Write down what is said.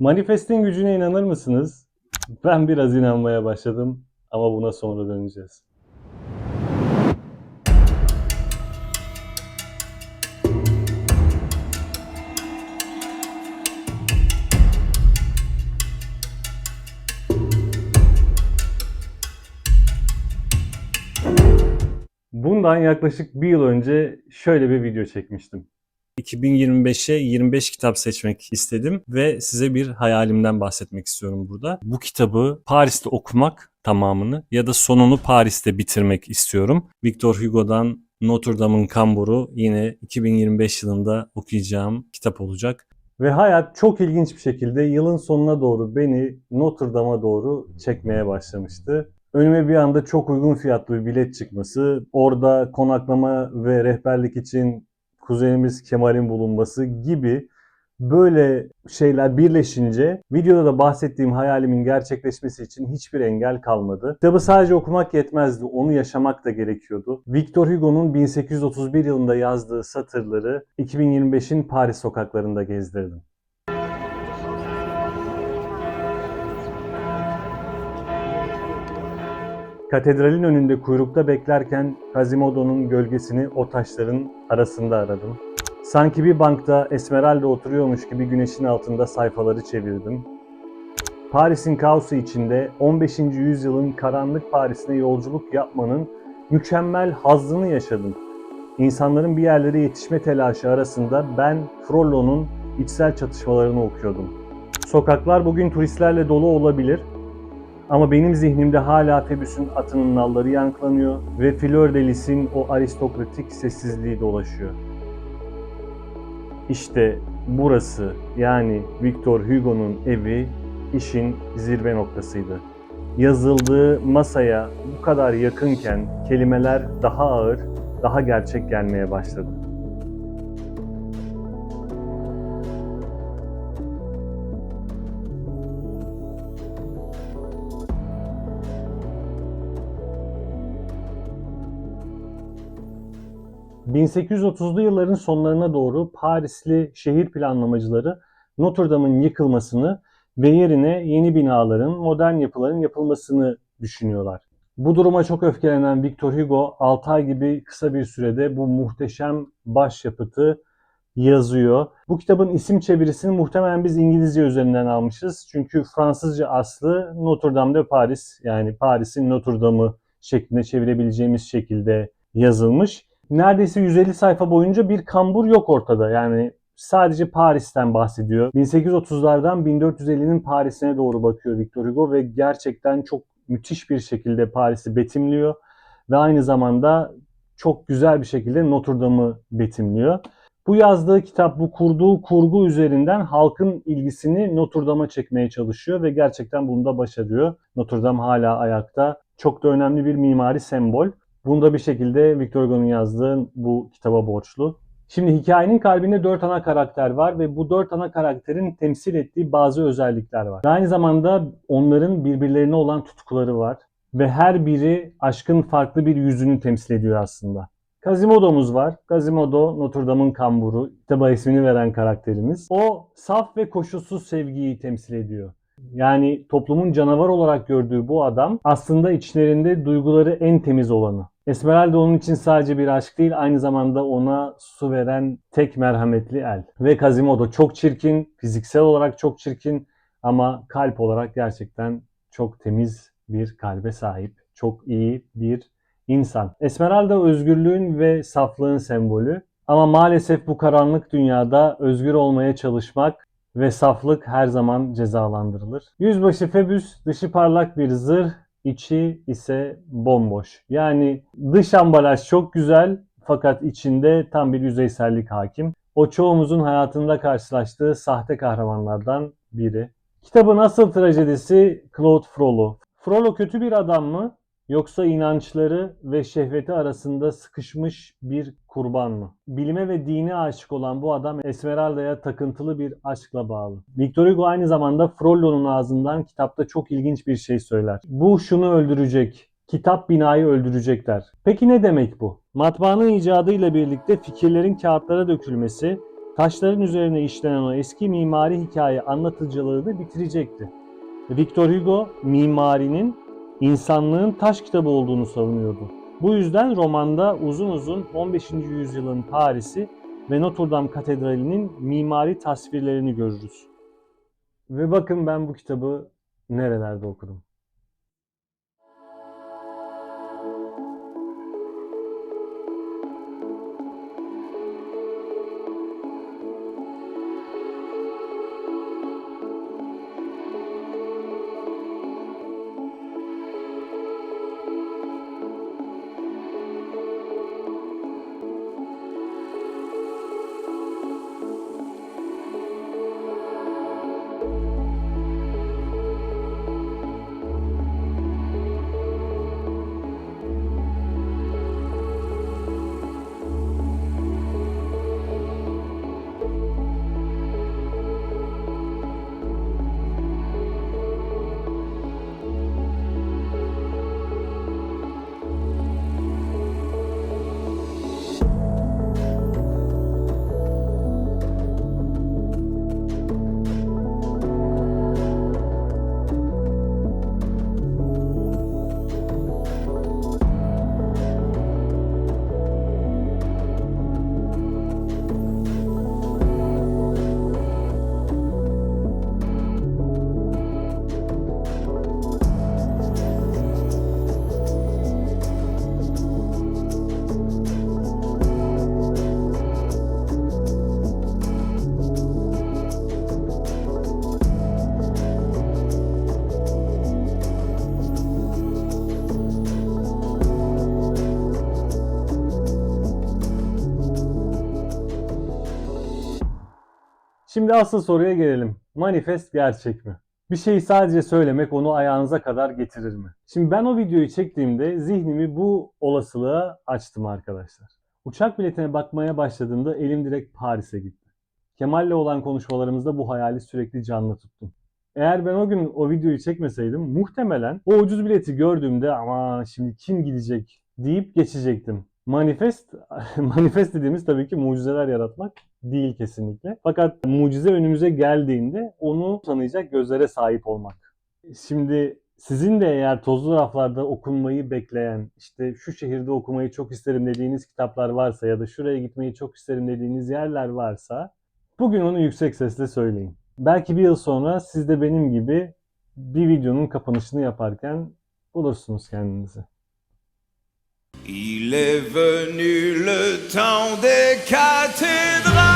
Manifestin gücüne inanır mısınız? Ben biraz inanmaya başladım ama buna sonra döneceğiz. Bundan yaklaşık bir yıl önce şöyle bir video çekmiştim. 2025'e 25 kitap seçmek istedim ve size bir hayalimden bahsetmek istiyorum burada. Bu kitabı Paris'te okumak tamamını ya da sonunu Paris'te bitirmek istiyorum. Victor Hugo'dan Notre Dame'ın Kamburu yine 2025 yılında okuyacağım kitap olacak. Ve hayat çok ilginç bir şekilde yılın sonuna doğru beni Notre Dame'a doğru çekmeye başlamıştı. Önüme bir anda çok uygun fiyatlı bir bilet çıkması, orada konaklama ve rehberlik için kuzenimiz Kemal'in bulunması gibi böyle şeyler birleşince videoda da bahsettiğim hayalimin gerçekleşmesi için hiçbir engel kalmadı. Kitabı sadece okumak yetmezdi, onu yaşamak da gerekiyordu. Victor Hugo'nun 1831 yılında yazdığı satırları 2025'in Paris sokaklarında gezdirdim. Katedralin önünde kuyrukta beklerken Quasimodo'nun gölgesini o taşların arasında aradım. Sanki bir bankta Esmeralda oturuyormuş gibi güneşin altında sayfaları çevirdim. Paris'in kaosu içinde 15. yüzyılın karanlık Paris'ine yolculuk yapmanın mükemmel hazzını yaşadım. İnsanların bir yerlere yetişme telaşı arasında ben Frollo'nun içsel çatışmalarını okuyordum. Sokaklar bugün turistlerle dolu olabilir ama benim zihnimde hala Febüs'ün atının nalları yankılanıyor ve Fleur o aristokratik sessizliği dolaşıyor. İşte burası yani Victor Hugo'nun evi işin zirve noktasıydı. Yazıldığı masaya bu kadar yakınken kelimeler daha ağır, daha gerçek gelmeye başladı. ...1830'lu yılların sonlarına doğru Parisli şehir planlamacıları Notre Dame'ın yıkılmasını ve yerine yeni binaların, modern yapıların yapılmasını düşünüyorlar. Bu duruma çok öfkelenen Victor Hugo 6 ay gibi kısa bir sürede bu muhteşem başyapıtı yazıyor. Bu kitabın isim çevirisini muhtemelen biz İngilizce üzerinden almışız. Çünkü Fransızca aslı Notre Dame de Paris yani Paris'in Notre Dame'ı şeklinde çevirebileceğimiz şekilde yazılmış. Neredeyse 150 sayfa boyunca bir kambur yok ortada. Yani sadece Paris'ten bahsediyor. 1830'lardan 1450'nin Paris'ine doğru bakıyor Victor Hugo ve gerçekten çok müthiş bir şekilde Paris'i betimliyor ve aynı zamanda çok güzel bir şekilde Notre Dame'ı betimliyor. Bu yazdığı kitap, bu kurduğu kurgu üzerinden halkın ilgisini Notre Dame'a çekmeye çalışıyor ve gerçekten bunu da başarıyor. Notre Dame hala ayakta. Çok da önemli bir mimari sembol. Bunda bir şekilde Victor Hugo'nun yazdığı bu kitaba borçlu. Şimdi hikayenin kalbinde dört ana karakter var ve bu dört ana karakterin temsil ettiği bazı özellikler var. Aynı zamanda onların birbirlerine olan tutkuları var. Ve her biri aşkın farklı bir yüzünü temsil ediyor aslında. Quasimodo'muz var. Quasimodo Notre Dame'ın kamburu. Kitaba ismini veren karakterimiz. O saf ve koşulsuz sevgiyi temsil ediyor. Yani toplumun canavar olarak gördüğü bu adam aslında içlerinde duyguları en temiz olanı. Esmeralda onun için sadece bir aşk değil aynı zamanda ona su veren tek merhametli el. Ve Quasimodo çok çirkin, fiziksel olarak çok çirkin ama kalp olarak gerçekten çok temiz bir kalbe sahip. Çok iyi bir insan. Esmeralda özgürlüğün ve saflığın sembolü. Ama maalesef bu karanlık dünyada özgür olmaya çalışmak ve saflık her zaman cezalandırılır. Yüzbaşı Febüs dışı parlak bir zırh, içi ise bomboş. Yani dış ambalaj çok güzel fakat içinde tam bir yüzeysellik hakim. O çoğumuzun hayatında karşılaştığı sahte kahramanlardan biri. Kitabın asıl trajedisi Claude Frollo. Frollo kötü bir adam mı? Yoksa inançları ve şehveti arasında sıkışmış bir kurban mı? Bilime ve dine aşık olan bu adam Esmeralda'ya takıntılı bir aşkla bağlı. Victor Hugo aynı zamanda Frollo'nun ağzından kitapta çok ilginç bir şey söyler. Bu şunu öldürecek, kitap binayı öldürecekler. Peki ne demek bu? Matbaanın icadıyla birlikte fikirlerin kağıtlara dökülmesi, taşların üzerine işlenen o eski mimari hikaye anlatıcılığını bitirecekti. Victor Hugo mimarinin insanlığın taş kitabı olduğunu savunuyordu. Bu yüzden romanda uzun uzun 15. yüzyılın Paris'i ve Notre Dame Katedrali'nin mimari tasvirlerini görürüz. Ve bakın ben bu kitabı nerelerde okudum. Şimdi asıl soruya gelelim. Manifest gerçek mi? Bir şeyi sadece söylemek onu ayağınıza kadar getirir mi? Şimdi ben o videoyu çektiğimde zihnimi bu olasılığa açtım arkadaşlar. Uçak biletine bakmaya başladığımda elim direkt Paris'e gitti. Kemal'le olan konuşmalarımızda bu hayali sürekli canlı tuttum. Eğer ben o gün o videoyu çekmeseydim muhtemelen o ucuz bileti gördüğümde ama şimdi kim gidecek deyip geçecektim. Manifest, manifest dediğimiz tabii ki mucizeler yaratmak değil kesinlikle. Fakat mucize önümüze geldiğinde onu tanıyacak gözlere sahip olmak. Şimdi sizin de eğer tozlu raflarda okunmayı bekleyen, işte şu şehirde okumayı çok isterim dediğiniz kitaplar varsa ya da şuraya gitmeyi çok isterim dediğiniz yerler varsa bugün onu yüksek sesle söyleyin. Belki bir yıl sonra siz de benim gibi bir videonun kapanışını yaparken bulursunuz kendinizi. Il est venu le temps des cathédrales.